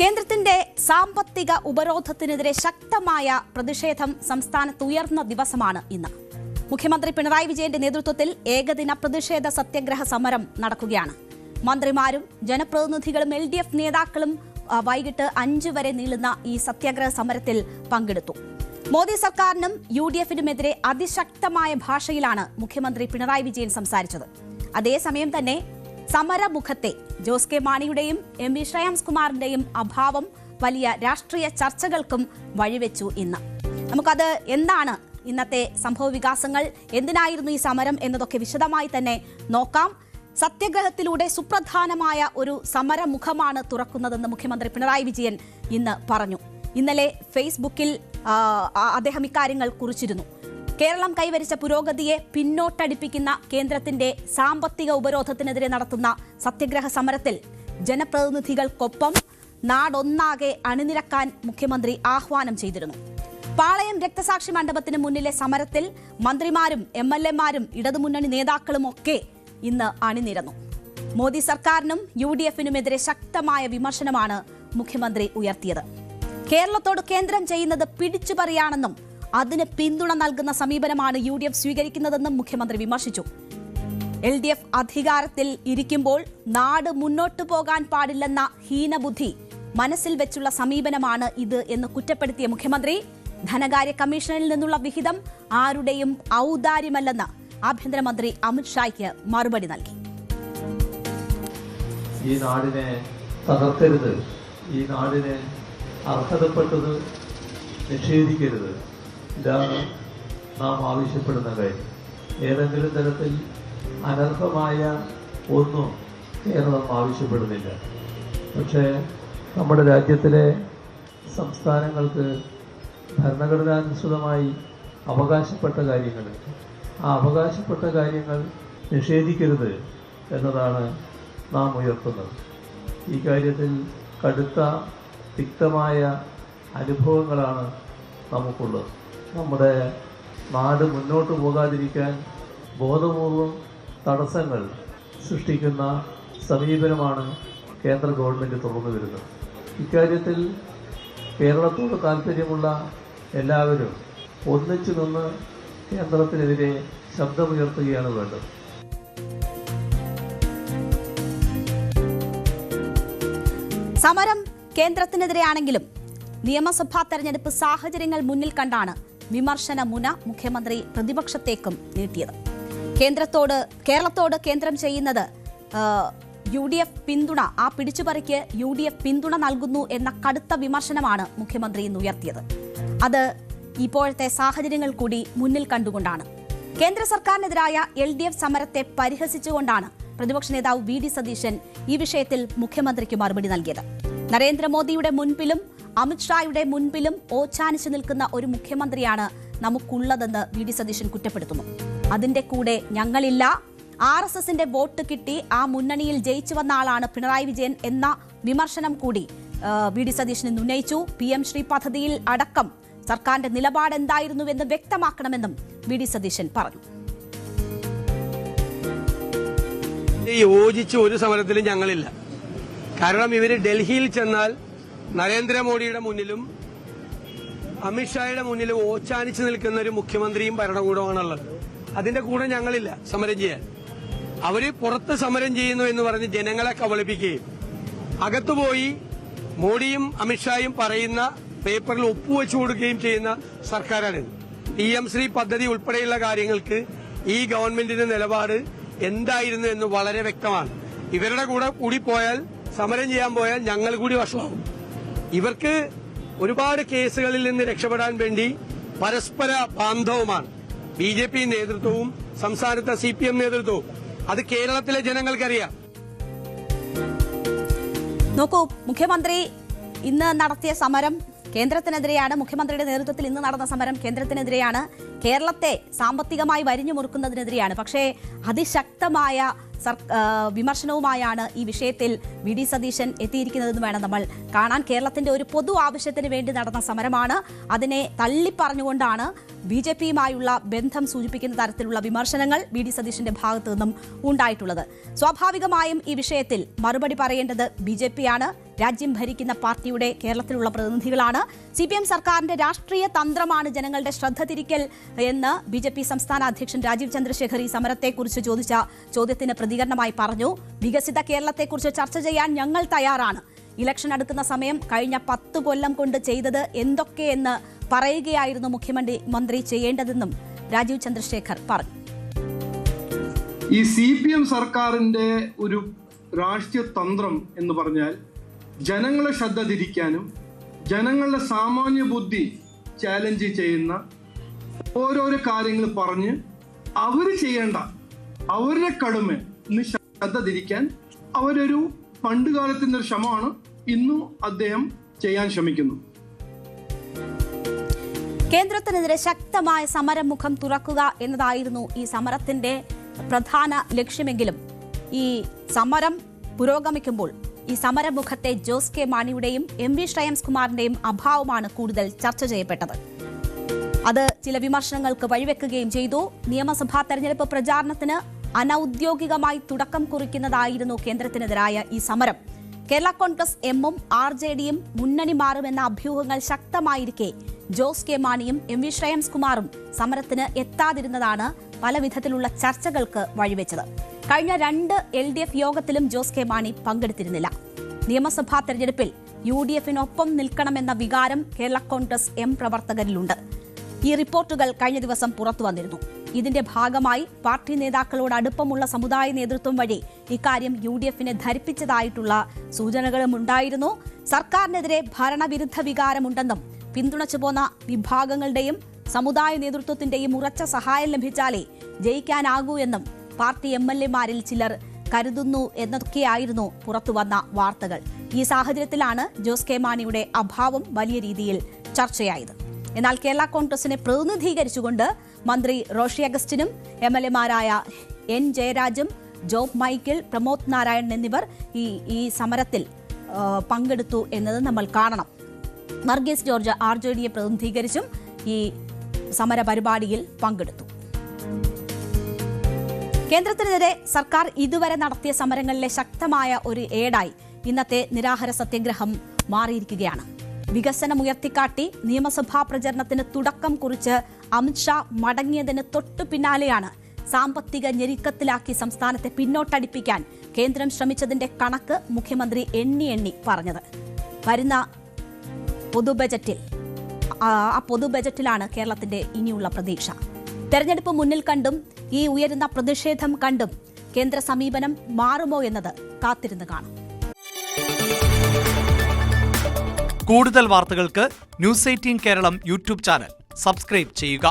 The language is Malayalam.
കേന്ദ്രത്തിന്റെ സാമ്പത്തിക ഉപരോധത്തിനെതിരെ ശക്തമായ പ്രതിഷേധം സംസ്ഥാനത്ത് ഉയർന്ന ദിവസമാണ് ഇന്ന്. മുഖ്യമന്ത്രി പിണറായി വിജയന്റെ നേതൃത്വത്തിൽ ഏകദിന പ്രതിഷേധ സത്യഗ്രഹ സമരം നടക്കുകയാണ്. മന്ത്രിമാരും ജനപ്രതിനിധികളും എൽ നേതാക്കളും വൈകിട്ട് അഞ്ച് വരെ നീളുന്ന ഈ സത്യാഗ്രഹ സമരത്തിൽ പങ്കെടുത്തു. മോദി സർക്കാരിനും യു ഡി എഫിനുമെതിരെ അതിശക്തമായ ഭാഷയിലാണ് മുഖ്യമന്ത്രി പിണറായി വിജയൻ സംസാരിച്ചത്. അതേസമയം തന്നെ സമരമുഖത്തെ ജോസ് കെ മാണിയുടെയും എം വി ശ്രേയാംസ് കുമാറിന്റെയും അഭാവം വലിയ രാഷ്ട്രീയ ചർച്ചകൾക്കും വഴിവെച്ചു ഇന്ന്. നമുക്കത് എന്താണ് ഇന്നത്തെ സംഭവ വികാസങ്ങൾ? എന്തിനായിരുന്നു ഈ സമരം എന്നതൊക്കെ വിശദമായി തന്നെ നോക്കാം. സത്യഗ്രഹത്തിലൂടെ സുപ്രധാനമായ ഒരു സമരമുഖമാണ് തുറക്കുന്നതെന്ന് മുഖ്യമന്ത്രി പിണറായി വിജയൻ ഇന്ന് പറഞ്ഞു. ഇന്നലെ ഫേസ്ബുക്കിൽ അദ്ദേഹം ഇക്കാര്യങ്ങൾ കുറിച്ചിരുന്നു. കേരളം കൈവരിച്ച പുരോഗതിയെ പിന്നോട്ടടിപ്പിക്കുന്ന കേന്ദ്രത്തിന്റെ സാമ്പത്തിക ഉപരോധത്തിനെതിരെ നടത്തുന്ന സത്യഗ്രഹ സമരത്തിൽ ജനപ്രതിനിധികൾക്കൊപ്പം നാടൊന്നാകെ അണിനിരക്കാൻ മുഖ്യമന്ത്രി ആഹ്വാനം ചെയ്തിരുന്നു. പാളയം രക്തസാക്ഷി മണ്ഡപത്തിന് മുന്നിലെ സമരത്തിൽ മന്ത്രിമാരും എം എൽ എമാരും ഇടതുമുന്നണി നേതാക്കളും ഒക്കെ ഇന്ന് അണിനിരന്നു. മോദി സർക്കാരിനും യു ഡി എഫിനുമെതിരെ ശക്തമായ വിമർശനമാണ് മുഖ്യമന്ത്രി ഉയർത്തിയത്. കേരളത്തോട് കേന്ദ്രം ചെയ്യുന്നത് പിടിച്ചുപറിയാണെന്നും അതിന് പിന്തുണ നൽകുന്ന സമീപനമാണ് യു ഡി എഫ് സ്വീകരിക്കുന്നതെന്നും മുഖ്യമന്ത്രി വിമർശിച്ചു. എൽ ഡി എഫ് അധികാരത്തിൽ ഇരിക്കുമ്പോൾ നാട് മുന്നോട്ടു പോകാൻ പാടില്ലെന്ന ഹീനബുദ്ധി മനസ്സിൽ വെച്ചുള്ള സമീപനമാണ് ഇത് എന്ന് കുറ്റപ്പെടുത്തിയ മുഖ്യമന്ത്രി ധനകാര്യ കമ്മീഷനിൽ നിന്നുള്ള വിഹിതം ആരുടെയും ഔദാര്യമല്ലെന്ന് ആഭ്യന്തരമന്ത്രി അമിത്ഷായ്ക്ക് മറുപടി നൽകി. ഈ നാടിനെ തകർക്കരുത്. ഈ നാടിനെ അർഹതപ്പെട്ടത് നിഷേധിക്കരുത്. ഇതാണ് നാം ആവശ്യപ്പെടുന്ന കാര്യം. ഏതെങ്കിലും തരത്തിൽ അനർഹമായ ഒന്നും കേരളം ആവശ്യപ്പെടുന്നില്ല. പക്ഷേ നമ്മുടെ രാജ്യത്തിലെ സംസ്ഥാനങ്ങൾക്ക് ഭരണഘടനാനുസൃതമായി അവകാശപ്പെട്ട കാര്യങ്ങൾ ആ അവകാശപ്പെട്ട കാര്യങ്ങൾ നിഷേധിക്കരുത് എന്നതാണ് നാം ഉയർത്തുന്നത്. ഈ കാര്യത്തിൽ കടുത്ത തിക്തമായ അനുഭവങ്ങളാണ് നമുക്കുള്ളത്. നമ്മുടെ നാട് മുന്നോട്ട് പോകാതിരിക്കാൻ ബോധപൂർവം തടസ്സങ്ങൾ സൃഷ്ടിക്കുന്ന സമീപനമാണ് കേന്ദ്ര ഗവൺമെന്റ് തുറന്നു വരുന്നത്. ഇക്കാര്യത്തിൽ കേരളത്തോട് താല്പര്യമുള്ള എല്ലാവരും ഒന്നിച്ചു നിന്ന് കേന്ദ്രത്തിനെതിരെ ശബ്ദമുയർത്തുകയാണ് വേണ്ടത്. സമരം കേന്ദ്രത്തിനെതിരെയാണെങ്കിലും നിയമസഭാ തെരഞ്ഞെടുപ്പ് സാഹചര്യങ്ങൾ മുന്നിൽ കണ്ടാണ് വിമർശന മുന മുഖ്യമന്ത്രി പ്രതിപക്ഷത്തേക്കും നീട്ടിയത്. കേന്ദ്രത്തോട് കേരളത്തോട് കേന്ദ്രം ചെയ്യുന്നത് യു ഡി എഫ് പിന്തുണ ആ പിടിച്ചുപറിക്ക് യു ഡി എഫ് പിന്തുണ നൽകുന്നു എന്ന കടുത്ത വിമർശനമാണ് മുഖ്യമന്ത്രി ഇന്ന് ഉയർത്തിയത്. അത് ഇപ്പോഴത്തെ സാഹചര്യങ്ങൾ കൂടി മുന്നിൽ കണ്ടുകൊണ്ടാണ്. കേന്ദ്ര സർക്കാരിനെതിരായ എൽ ഡി എഫ് സമരത്തെ പരിഹസിച്ചുകൊണ്ടാണ് പ്രതിപക്ഷ നേതാവ് വി ഡി സതീശൻ ഈ വിഷയത്തിൽ മുഖ്യമന്ത്രിക്ക് മറുപടി നൽകിയത്. നരേന്ദ്രമോദിയുടെ മുൻപിലും അമിത്ഷായുടെ മുൻപിലും ഓച്ചാനിച്ചു നിൽക്കുന്ന ഒരു മുഖ്യമന്ത്രിയാണ് നമുക്കുള്ളതെന്ന് വി ഡി സതീശൻ കുറ്റപ്പെടുത്തുന്നു. അതിന്റെ കൂടെ ഞങ്ങളില്ല. ആർ എസ് എസിന്റെ വോട്ട് കിട്ടി. ആ മുന്നണിയിൽ ജയിച്ചു വന്ന ആളാണ് പിണറായി വിജയൻ എന്ന വിമർശനം കൂടി വി ഡി സതീശൻ ഉന്നയിച്ചു. പി എം ശ്രീ പദ്ധതിയിൽ അടക്കം സർക്കാരിന്റെ നിലപാട് എന്തായിരുന്നുവെന്ന് വ്യക്തമാക്കണമെന്നും വി ഡി സതീശൻ പറഞ്ഞു. യോജിച്ച് ഒരു സമരത്തിലും ഞങ്ങളില്ല. കാരണം ഇവർ ഡൽഹിയിൽ ചെന്നാൽ നരേന്ദ്രമോദിയുടെ മുന്നിലും അമിത്ഷായുടെ മുന്നിലും ഓച്ചാനിച്ചു നിൽക്കുന്ന ഒരു മുഖ്യമന്ത്രിയും ഭരണകൂടമാണുള്ളത് അതിന്റെ കൂടെ ഞങ്ങളില്ല സമരം ചെയ്യാൻ. അവർ പുറത്ത് സമരം ചെയ്യുന്നു എന്ന് പറഞ്ഞ് ജനങ്ങളെ കബളിപ്പിക്കുകയും അകത്തുപോയി മോഡിയും അമിത്ഷായും പറയുന്ന പേപ്പറിൽ ഒപ്പുവെച്ചു കൊടുക്കുകയും ചെയ്യുന്ന സർക്കാരാണ് പി എം ശ്രീ പദ്ധതി ഉൾപ്പെടെയുള്ള കാര്യങ്ങൾക്ക് ഈ ഗവൺമെന്റിന്റെ നിലപാട് എന്തായിരുന്നു എന്ന് വളരെ വ്യക്തമാണ്. ഇവരുടെ കൂടെ കൂടി പോയാൽ സമരം ചെയ്യാൻ പോയാൽ ഞങ്ങൾ കൂടി വഷളാവും. ഇവർക്ക് ഒരുപാട് കേസുകളിൽ നിന്ന് രക്ഷപ്പെടാൻ വേണ്ടി പരസ്പര ബാന്ധവുമാണ്. ബി ജെ പി നേതൃത്വവും സംസ്ഥാനത്തെ സി പി എം നേതൃത്വവും. അത് കേരളത്തിലെ ജനങ്ങൾക്കറിയാം. നോക്കൂ മുഖ്യമന്ത്രി ഇന്ന് നടത്തിയ സമരം കേന്ദ്രത്തിനെതിരെയാണ്. മുഖ്യമന്ത്രിയുടെ നേതൃത്വത്തിൽ ഇന്ന് നടന്ന സമരം കേന്ദ്രത്തിനെതിരെയാണ്. കേരളത്തെ സാമ്പത്തികമായി വരിഞ്ഞു മുറുക്കുന്നതിനെതിരെയാണ്. പക്ഷേ അതിശക്തമായ വിമർശനവുമായാണ് ഈ വിഷയത്തിൽ വി ഡി സതീശൻ എത്തിയിരിക്കുന്നതെന്ന് വേണം നമ്മൾ കാണാൻ. കേരളത്തിന്റെ ഒരു പൊതു ആവശ്യത്തിന് വേണ്ടി നടന്ന സമരമാണ്. അതിനെ തള്ളിപ്പറഞ്ഞുകൊണ്ടാണ് ബി ജെ പിയുമായുള്ള ബന്ധം സൂചിപ്പിക്കുന്ന തരത്തിലുള്ള വിമർശനങ്ങൾ വി ഡി സതീശിന്റെ ഭാഗത്തു നിന്നും ഉണ്ടായിട്ടുള്ളത്. സ്വാഭാവികമായും ഈ വിഷയത്തിൽ മറുപടി പറയേണ്ടത് ബി ജെ പിയാണ് രാജ്യം ഭരിക്കുന്ന പാർട്ടിയുടെ കേരളത്തിലുള്ള പ്രതിനിധികളാണ്. സി പി എം സർക്കാരിന്റെ രാഷ്ട്രീയ തന്ത്രമാണ് ജനങ്ങളുടെ ശ്രദ്ധ തിരിക്കൽ എന്ന് ബി ജെ പി സംസ്ഥാന അധ്യക്ഷൻ രാജീവ് ചന്ദ്രശേഖർ ഈ സമരത്തെക്കുറിച്ച് ചോദിച്ച ചോദ്യത്തിന് പ്രതികരണമായി പറഞ്ഞു. വികസിത കേരളത്തെക്കുറിച്ച് ചർച്ച ചെയ്യാൻ ഞങ്ങൾ തയ്യാറാണ്. ഇലക്ഷൻ അടുക്കുന്ന സമയം കഴിഞ്ഞ പത്ത് കൊല്ലം കൊണ്ട് ചെയ്തത് എന്തൊക്കെയെന്ന് പറയുകയായിരുന്നു മുഖ്യമന്ത്രി മന്ത്രി ചെയ്യേണ്ടതെന്നും രാജീവ് ചന്ദ്രശേഖർ പറഞ്ഞു. ഈ സി പി എം സർക്കാരിന്റെ ഒരു രാഷ്ട്രീയ തന്ത്രം എന്ന് പറഞ്ഞാൽ ജനങ്ങളെ ശ്രദ്ധ തിരിക്കാനും ജനങ്ങളുടെ സാമാന്യ ബുദ്ധി ചാലഞ്ച് ചെയ്യുന്ന ഓരോരോ കാര്യങ്ങൾ പറഞ്ഞ് അവർ ചെയ്യേണ്ട അവരുടെ കടമ ശ്രദ്ധ തിരിക്കാൻ അവരൊരു പണ്ടുകാലത്തിന്റെ ഒരു ശ്രമമാണ് ഇന്നും അദ്ദേഹം ചെയ്യാൻ ശ്രമിക്കുന്നു. കേന്ദ്രത്തിനെതിരെ ശക്തമായ സമരമുഖം തുറക്കുക എന്നതായിരുന്നു ഈ സമരത്തിന്റെ പ്രധാന ലക്ഷ്യമെങ്കിലും. ഈ സമരം പുരോഗമിക്കുമ്പോൾ ഈ സമരമുഖത്തെ ജോസ് കെ മാണിയുടെയും എം വി ശ്രേയംസ് കുമാറിന്റെയും അഭാവമാണ് കൂടുതൽ ചർച്ച ചെയ്യപ്പെട്ടത്. അത് ചില വിമർശനങ്ങൾക്ക് വഴിവെക്കുകയും ചെയ്തു. നിയമസഭാ തെരഞ്ഞെടുപ്പ് പ്രചാരണത്തിന് അനൌദ്യോഗികമായി തുടക്കം കുറിക്കുന്നതായിരുന്നു കേന്ദ്രത്തിനെതിരായ ഈ സമരം. കേരള കോൺഗ്രസ് എമ്മും ആർ ജെ ഡിയും മുന്നണി മാറുമെന്ന അഭ്യൂഹങ്ങൾ ശക്തമായിരിക്കെ ജോസ് കെ മാണിയും എം വി ശ്രേയംസ് കുമാറും സമരത്തിന് എത്താതിരുന്നതാണ് പല ചർച്ചകൾക്ക് വഴിവെച്ചത്. കഴിഞ്ഞ രണ്ട് എൽ ഡി എഫ് യോഗത്തിലും ജോസ് കെ മാണി പങ്കെടുത്തിരുന്നില്ല. നിയമസഭാ തെരഞ്ഞെടുപ്പിൽ യു ഡി എഫിനൊപ്പം നിൽക്കണമെന്ന വികാരം കേരള കോൺഗ്രസ് എം പ്രവർത്തകരിലുണ്ട്. ഈ റിപ്പോർട്ടുകൾ കഴിഞ്ഞ ദിവസം പുറത്തു വന്നിരുന്നു. ഇതിന്റെ ഭാഗമായി പാർട്ടി നേതാക്കളോട് അടുപ്പമുള്ള സമുദായ നേതൃത്വം വഴി ഇക്കാര്യം യു ഡി എഫിനെ ധരിപ്പിച്ചതായിട്ടുള്ള സൂചനകളും ഉണ്ടായിരുന്നു. സർക്കാരിനെതിരെ ഭരണവിരുദ്ധ വികാരമുണ്ടെന്നും പിന്തുണച്ചു പോന്ന വിഭാഗങ്ങളുടെയും സമുദായ നേതൃത്വത്തിന്റെയും ഉറച്ച സഹായം ലഭിച്ചാലേ ജയിക്കാനാകൂ എന്നും പാർട്ടി എം എൽ എമാരിൽ ചിലർ കരുതുന്നു എന്നൊക്കെയായിരുന്നു പുറത്തുവന്ന വാർത്തകൾ. ഈ സാഹചര്യത്തിലാണ് ജോസ് കെ മാണിയുടെ അഭാവം വലിയ രീതിയിൽ ചർച്ചയായത്. എന്നാൽ കേരള കോൺഗ്രസിനെ പ്രതിനിധീകരിച്ചുകൊണ്ട് മന്ത്രി റോഷി അഗസ്റ്റിനും എം എൽ എമാരായ എൻ ജയരാജും ജോബ് മൈക്കിൾ പ്രമോദ് നാരായണൻ എന്നിവർ ഈ ഈ സമരത്തിൽ പങ്കെടുത്തു എന്നത് നമ്മൾ കാണണം. വർഗീസ് ജോർജ് ആർ ജെ ഡിയെ പ്രതിനിധീകരിച്ചും ഈ സമര പരിപാടിയിൽ പങ്കെടുത്തു. കേന്ദ്രത്തിനെതിരെ സർക്കാർ ഇതുവരെ നടത്തിയ സമരങ്ങളിലെ ശക്തമായ ഒരു ഏടായി. ഇന്നത്തെ നിരാഹാര സത്യഗ്രഹം മാറിയിരിക്കുകയാണ്. വികസനം ഉയർത്തിക്കാട്ടി നിയമസഭാ പ്രചരണത്തിന് തുടക്കം കുറിച്ച് അമിത്ഷാ മടങ്ങിയതിന് തൊട്ടു പിന്നാലെയാണ് സാമ്പത്തിക ഞെരുക്കത്തിലാക്കി സംസ്ഥാനത്തെ പിന്നോട്ടടിപ്പിക്കാൻ കേന്ദ്രം ശ്രമിച്ചതിന്റെ കണക്ക് മുഖ്യമന്ത്രി എണ്ണി എണ്ണി പറഞ്ഞത്. വരുന്ന പൊതുബജറ്റിൽ ആ പൊതുബജറ്റിലാണ് കേരളത്തിന്റെ ഇനിയുള്ള പ്രതീക്ഷ. തെരഞ്ഞെടുപ്പ് മുന്നിൽ കണ്ടും ഈ ഉയരുന്ന പ്രതിഷേധം കണ്ടും കേന്ദ്ര സമീപനം മാറുമോ എന്നത് കാത്തിരുന്ന് കാണാം. കൂടുതൽ വാർത്തകൾക്ക് News Eighteen Keralam YouTube channel subscribe ചെയ്യുക.